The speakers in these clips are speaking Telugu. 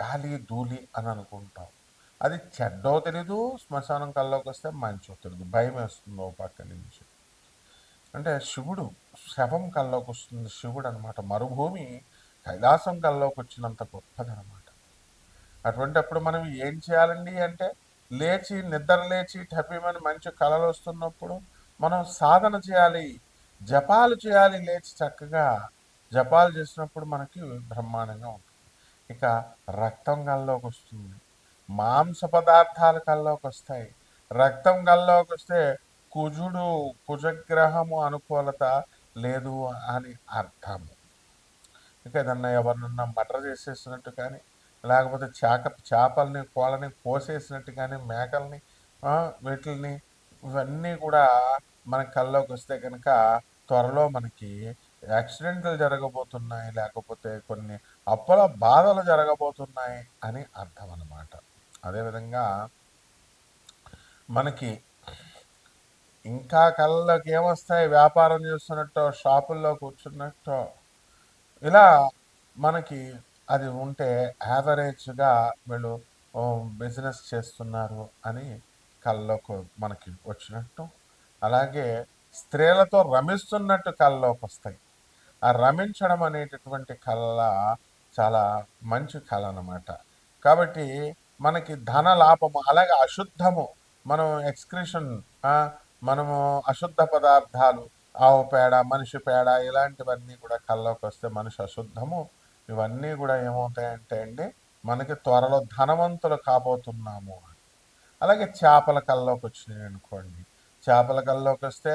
గాలి ధూళి అని అనుకుంటాం. అది చెడ్డో తెలీదు శ్మశానం కల్లోకి వస్తే మంచో తెలీదు భయం వేస్తుంది ఓ పక్క నుంచి. అంటే శివుడు శవం కల్లోకి వస్తుంది శివుడు అనమాట మరుభూమి కైలాసం కల్లోకి వచ్చినంత గొప్పదనమాట అటువంటిప్పుడు మనం ఏం చేయాలండి అంటే లేచి నిద్ర లేచి టపీమని మంచి కళలు వస్తున్నప్పుడు మనం సాధన చేయాలి జపాలు చేయాలి లేచి చక్కగా. జపాలు చేసినప్పుడు మనకి బ్రహ్మాండంగా ఉంటుంది. ఇక రక్తం కల్లోకి వస్తుంది. మాంస పదార్థాలు కల్లోకి వస్తాయి. రక్తం కల్లోకి వస్తే కుజుడు కుజగ్రహము అనుకూలత లేదు అని అర్థము ఇక ఏదన్నా ఎవరినన్నా మటర్ చేసేసినట్టు కానీ లేకపోతే చేక చేపల్ని కోళ్ళని కోసేసినట్టు కానీ మేకల్ని వీటిల్ని ఇవన్నీ కూడా మన కల్లోకి వస్తే కనుక త్వరలో మనకి యాక్సిడెంట్లు జరగబోతున్నాయి లేకపోతే కొన్ని అప్పుల బాధలు జరగబోతున్నాయి అని అర్థం అన్నమాట. అదేవిధంగా మనకి ఇంకా కళ్ళకి ఏమొస్తాయి? వ్యాపారం చేస్తున్నట్టు షాపుల్లో కూర్చున్నట్టు ఇలా మనకి అది ఉంటే యావరేజ్గా వీళ్ళు బిజినెస్ చేస్తున్నారు అని కళ్ళలోకి మనకి వచ్చినట్టు. అలాగే స్త్రీలతో రమిస్తున్నట్టు కళ్ళలోకి వస్తాయి ఆ రమించడం అనేటటువంటి కళ చాలా మంచి కళ అనమాట కాబట్టి మనకి ధన లాభము అలాగే అశుద్ధము మనం ఎక్స్క్రిషన్ మనము అశుద్ధ పదార్థాలు ఆవు పేడ మనిషి పేడ ఇలాంటివన్నీ కూడా కళ్ళలోకి వస్తే మనిషి అశుద్ధము. ఇవన్నీ కూడా ఏమవుతాయంటే అండి మనకి త్వరలో ధనవంతులు కాబోతున్నాము అలాగే చేపల కళ్ళలోకి వచ్చినాయి అనుకోండి చేపల కళ్ళలోకి వస్తే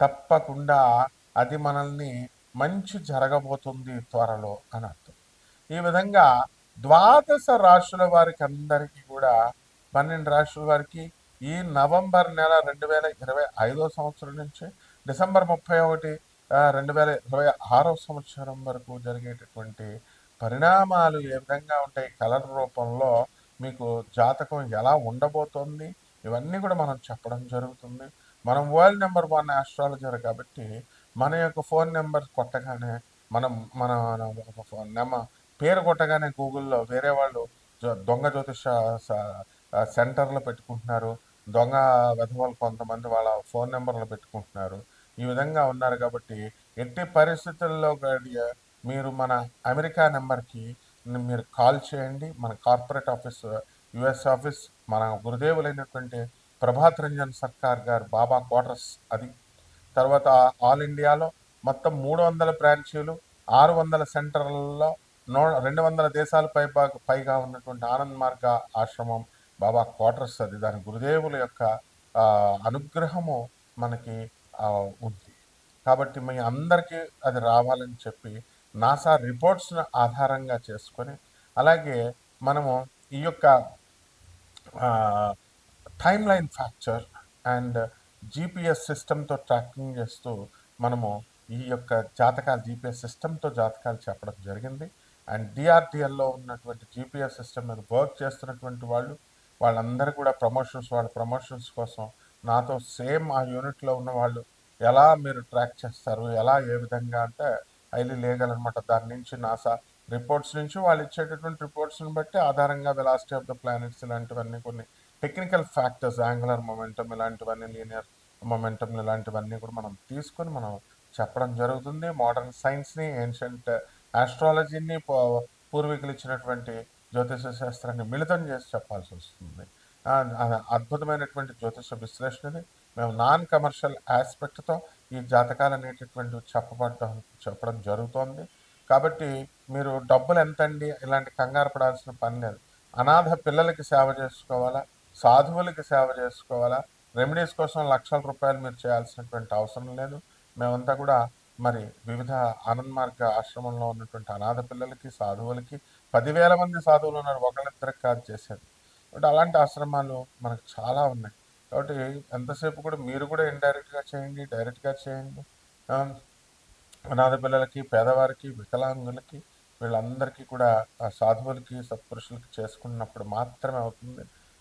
తప్పకుండా అది మనల్ని మంచి జరగబోతుంది త్వరలో అని అర్థం. ఈ విధంగా ద్వాదశ రాశుల వారికి అందరికీ కూడా పన్నెండు రాశుల వారికి ఈ నవంబర్ నెల రెండు వేల ఇరవై ఐదో సంవత్సరం నుంచి డిసెంబర్ ముప్పై ఒకటి రెండు వేల ఇరవై ఆరో సంవత్సరం వరకు జరిగేటటువంటి పరిణామాలు ఏ విధంగా ఉంటాయి కలర్ రూపంలో మీకు జాతకం ఎలా ఉండబోతోంది ఇవన్నీ కూడా మనం చెప్పడం జరుగుతుంది. మనం వరల్డ్ నెంబర్ వన్ ఆస్ట్రాలజర్ కాబట్టి మన యొక్క ఫోన్ నెంబర్ కొట్టగానే మనం మన నెంబర్ పేరు కొట్టగానే గూగుల్లో వేరే వాళ్ళు దొంగ జ్యోతిష సెంటర్లో సెంటర్లు పెట్టుకుంటున్నారు. దొంగ వెధవలు కొంతమంది వాళ్ళ ఫోన్ నెంబర్లు పెట్టుకుంటున్నారు. ఈ విధంగా ఉన్నారు కాబట్టి ఎట్టి పరిస్థితుల్లో గడియ మీరు మన అమెరికా నెంబర్కి మీరు కాల్ చేయండి. మన కార్పొరేట్ ఆఫీస్ యుఎస్ ఆఫీస్ మన గురుదేవులైనటువంటి ప్రభాత్ రంజన్ సర్కార్ గారు బాబా క్వార్టర్స్ అది. తర్వాత ఆల్ ఇండియాలో మొత్తం మూడు వందల బ్రాంచీలు ఆరు వందల సెంటర్లలో నో రెండు వందల దేశాల పై పైగా ఉన్నటువంటి ఆనంద్ మార్గ ఆశ్రమం బాబా క్వార్టర్స్ అది. దాని గురుదేవుల యొక్క అనుగ్రహము మనకి ఉంది. కాబట్టి మీ అందరికీ అది రావాలని చెప్పి నాసా రిపోర్ట్స్ను ఆధారంగా చేసుకొని అలాగే మనము ఈ యొక్క time line factor and GPS సిస్టమ్తో ట్రాకింగ్ చేస్తూ మనము ఈ యొక్క జాతకాలు జీపీఎస్ సిస్టమ్తో జాతకాలు చెప్పడం జరిగింది. అండ్ డిఆర్డిఎల్లో ఉన్నటువంటి జీపీఎస్ సిస్టమ్ మీద వర్క్ చేస్తున్నటువంటి వాళ్ళు వాళ్ళందరూ కూడా ప్రమోషన్స్ వాళ్ళ ప్రమోషన్స్ కోసం నాతో సేమ్ ఆ యూనిట్లో ఉన్న వాళ్ళు ఎలా మీరు ట్రాక్ చేస్తారు ఎలా ఏ విధంగా అంటే హైలీ లీగల్ అనమాట దాని నుంచి నాసా రిపోర్ట్స్ నుంచి వాళ్ళు ఇచ్చేటటువంటి రిపోర్ట్స్ని బట్టి ఆధారంగా వెలాసిటీ ఆఫ్ ద ప్లానెట్స్ ఇలాంటివన్నీ కొన్ని టెక్నికల్ ఫ్యాక్టర్స్ యాంగులర్ మొమెంటం ఇలాంటివన్నీ లీనియర్ మొమెంటం ఇలాంటివన్నీ కూడా మనం తీసుకొని మనం చెప్పడం జరుగుతుంది. మోడర్న్ సైన్స్ని ఏన్షియంట్ ఆస్ట్రాలజీని పూర్వీకులు ఇచ్చినటువంటి జ్యోతిష శాస్త్రాన్ని మిళితం చేసి చెప్పాల్సి వస్తుంది. అద్భుతమైనటువంటి జ్యోతిష విశ్లేషణని మేము నాన్ కమర్షియల్ ఆస్పెక్ట్తో ఈ జాతకాలు అనేటటువంటివి చెప్పబడటం చెప్పడం జరుగుతోంది. కాబట్టి మీరు డబ్బులు ఎంతండి? ఇలాంటి కంగారు పడాల్సిన పని లేదు. అనాథ పిల్లలకి సేవ చేసుకోవాలా? సాధువులకి సేవ చేసుకోవాలా? రెమెడీస్ కోసం లక్షల రూపాయలు మీరు చేయాల్సినటువంటి అవసరం లేదు. మేమంతా కూడా మరి వివిధ ఆనంద్ మార్గ ఆశ్రమంలో ఉన్నటువంటి అనాథ పిల్లలకి సాధువులకి పదివేల మంది సాధువులు ఉన్నారు. ఒకళ్ళిద్దరికి కాదు చేసేది. కాబట్టి అలాంటి ఆశ్రమాలు మనకు చాలా ఉన్నాయి. కాబట్టి ఎంతసేపు కూడా మీరు కూడా ఇండైరెక్ట్గా చేయండి డైరెక్ట్గా చేయండి. అనాథ పిల్లలకి పేదవారికి వికలాంగులకి వీళ్ళందరికీ కూడా ఆ సాధువులకి సత్పురుషులకి చేసుకున్నప్పుడు మాత్రమే అవుతుంది.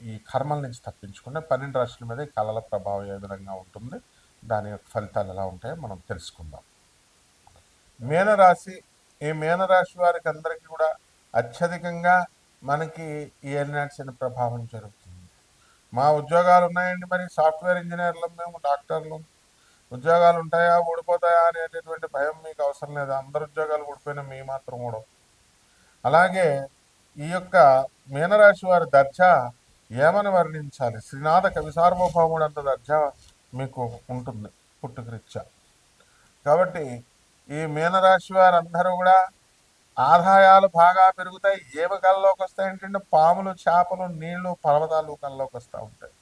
ఈ కర్మల నుంచి తప్పించుకుంటే పన్నెండు రాశుల మీద కళల ప్రభావం ఏ విధంగా ఉంటుంది దాని యొక్క ఫలితాలు ఎలా ఉంటాయో మనం తెలుసుకుందాం. మీనరాశి ఈ మీనరాశి వారికి అందరికీ కూడా అత్యధికంగా మనకి ఈ ఎలినాట్స్ ప్రభావం జరుగుతుంది. మా ఉద్యోగాలు ఉన్నాయండి మరి సాఫ్ట్వేర్ ఇంజనీర్లు మేము డాక్టర్లు. ఉద్యోగాలు ఉంటాయా ఊడిపోతాయా అనేటటువంటి భయం మీకు అవసరం లేదు. అందరు ఉద్యోగాలు ఊడిపోయినా మీ మాత్రం కూడా అలాగే ఈ యొక్క మీనరాశి వారి దర్జా ఏమని వర్ణించాలి? శ్రీనాథ కవి సార్వభౌముడు అంత దర్జా మీకు ఉంటుంది పుట్టుకరిచ్చా. కాబట్టి ఈ మీనరాశి వారందరూ కూడా ఆదాయాలు బాగా పెరుగుతాయి. ఏవి కల్లోకి వస్తాయి ఏంటంటే పాములు చేపలు నీళ్ళు పర్వతాలు కల్లోకి వస్తూ ఉంటాయి.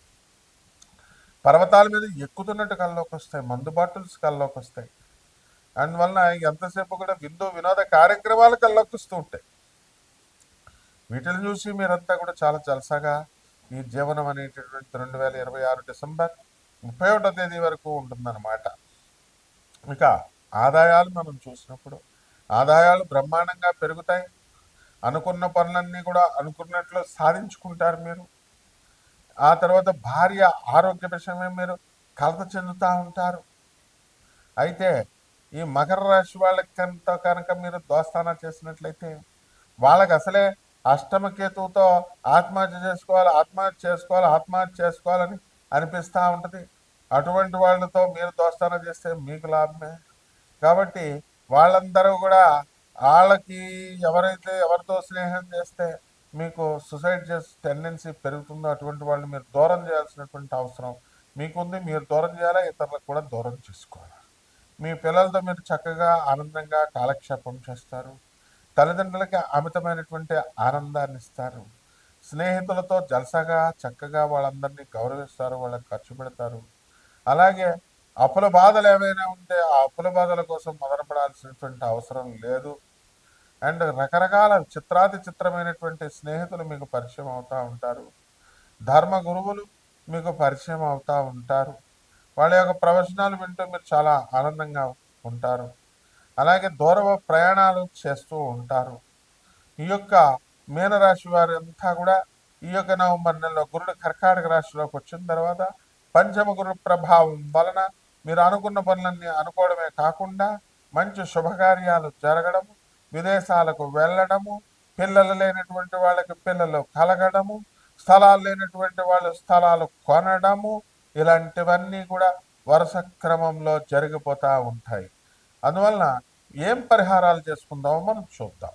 పర్వతాల మీద ఎక్కుతున్నట్టు కల్లోకి వస్తాయి. మందు బాటిల్స్ కల్లోకి వస్తాయి. అందువలన ఎంతసేపు కూడా విందు వినోద కార్యక్రమాలు కల్లోకి వస్తూ ఉంటాయి. వీటిని చూసి మీరంతా కూడా చాలా జలసాగా ఈ జీవనం అనేటటువంటి రెండు వేల ఇరవై ఆరు డిసెంబర్ ముప్పై ఒకటో తేదీ వరకు ఉంటుందన్నమాట. ఇక ఆదాయాలు మనం చూసినప్పుడు ఆదాయాలు బ్రహ్మాండంగా పెరుగుతాయి. అనుకున్న పనులన్నీ కూడా అనుకున్నట్లు సాధించుకుంటారు మీరు. ఆ తర్వాత భార్య ఆరోగ్య విషయమే మీరు కలత చెందుతూ ఉంటారు. అయితే ఈ మకర రాశి వాళ్ళకి కనుక కనుక మీరు దోస్తానా చేసినట్లయితే వాళ్ళకి అసలే అష్టమ కేతువుతో ఆత్మహత్య చేసుకోవాలి ఆత్మహత్య చేసుకోవాలి ఆత్మహత్య చేసుకోవాలని అనిపిస్తూ ఉంటుంది. అటువంటి వాళ్ళతో మీరు దోస్తానం చేస్తే మీకు లాభమే. కాబట్టి వాళ్ళందరూ కూడా వాళ్ళకి ఎవరైతే ఎవరితో స్నేహం చేస్తే మీకు సుసైడ్ చేసే టెండెన్సీ పెరుగుతుందో అటువంటి వాళ్ళు మీరు దూరం చేయాల్సినటువంటి అవసరం మీకుంది మీరు దూరం చేయాలా ఇతరులకు కూడా దూరం చేసుకోవాలి? మీ పిల్లలతో మీరు చక్కగా ఆనందంగా కాలక్షేపం చేస్తారు. తల్లిదండ్రులకి అమితమైనటువంటి ఆనందాన్ని ఇస్తారు స్నేహితులతో జలసగా చక్కగా వాళ్ళందరినీ గౌరవిస్తారు వాళ్ళకి ఖర్చు పెడతారు. అలాగే అప్పుల బాధలు ఏమైనా ఉంటే ఆ అప్పుల బాధల కోసం మొదలుపడాల్సినటువంటి అవసరం లేదు. అండ్ రకరకాల చిత్రాతి చిత్రమైనటువంటి స్నేహితులు మీకు పరిచయం అవుతూ ఉంటారు. ధర్మ గురువులు మీకు పరిచయం అవుతూ ఉంటారు. వాళ్ళ యొక్క ప్రవచనాలు వింటూ మీరు చాలా ఆనందంగా ఉంటారు. అలాగే దూర ప్రయాణాలు చేస్తూ ఉంటారు. ఈ యొక్క మీనరాశి వారి అంతా కూడా ఈ యొక్క నవంబర్ నెలలో గురుడు కర్కాటక రాశిలోకి వచ్చిన తర్వాత పంచమ గురు ప్రభావం వలన మీరు అనుకున్న పనులన్నీ అనుకోవడమే కాకుండా మంచి శుభకార్యాలు జరగడము విదేశాలకు వెళ్ళడము పిల్లలు లేనటువంటి వాళ్ళకి పిల్లలు కలగడము స్థలాలు లేనటువంటి వాళ్ళు స్థలాలు కొనడము ఇలాంటివన్నీ కూడా వరుస క్రమంలో జరిగిపోతూ ఉంటాయి. అందువలన ఏం పరిహారాలు చేసుకుందామో మనం చూద్దాం.